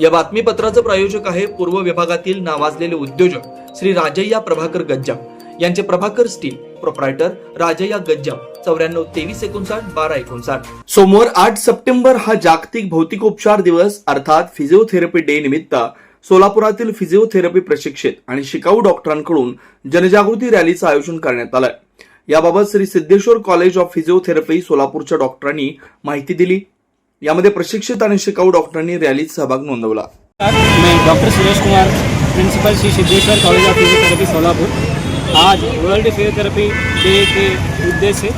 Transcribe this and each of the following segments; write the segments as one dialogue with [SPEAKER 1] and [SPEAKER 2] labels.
[SPEAKER 1] या बातमीपत्राचं प्रायोजक आहे पूर्व विभागातील नावाजलेले उद्योजक श्री राजय्या प्रभाकर गज्जाम. यांचे प्रभाकर स्टील प्रोप्रायटर राजय्या गज्जाम. चौऱ्याण्णव तेवीस एकोणसाठ बारा एकोणसाठ. सोमवार आठ सप्टेंबर हा जागतिक भौतिकोपचार दिवस अर्थात फिजिओथेरपी डे निमित्त सोलापुरातील फिजिओथेरपी प्रशिक्षित आणि शिकाऊ डॉक्टरांकडून जनजागृती रॅलीचं आयोजन करण्यात आलंय. याबाबत Shri Siddheshwar college of physiotherapy सोलापूरच्या डॉक्टरांनी माहिती दिली. यामध्ये प्रशिक्षित आणि शिकाऊ डॉक्टरांनी रॅलीत सहभाग नोंदवला.
[SPEAKER 2] मैं doctor Suresh Kumar principal Shri Siddheshwar college of physiotherapy Solapur. आज वर्ल्ड फिजिओथेरपी डे के उद्देश्य से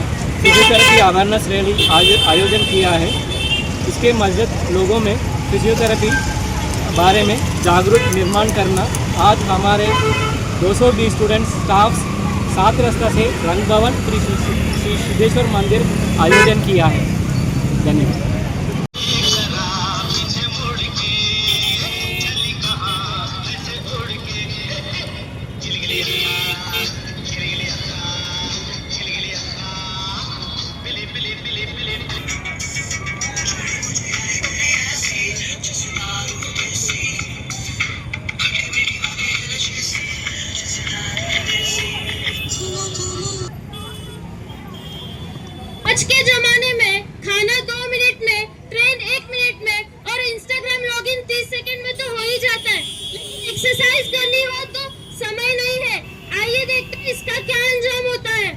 [SPEAKER 2] फिजियोथेरेपी अवेयरनेस रैली आज आयोजन किया है। इसके मस्जिद लोगों में फिजियोथेरेपी बारे में जागरूक निर्माण करना। आज हमारे 220 स्टूडेंट्स स्टाफ सात रास्ता से रंग भवन श्री श्री सिद्धेश्वर मंदिर आयोजन किया है। धन्यवाद।
[SPEAKER 3] आज के जमाने में खाना दो मिनट में, ट्रेन एक मिनट में और इंस्टाग्राम लॉगिन तीस सेकंड में तो हो ही जाता है। एक्सरसाइज करनी हो तो समय नहीं है। आइए देखते हैं इसका क्या अंजाम होता है।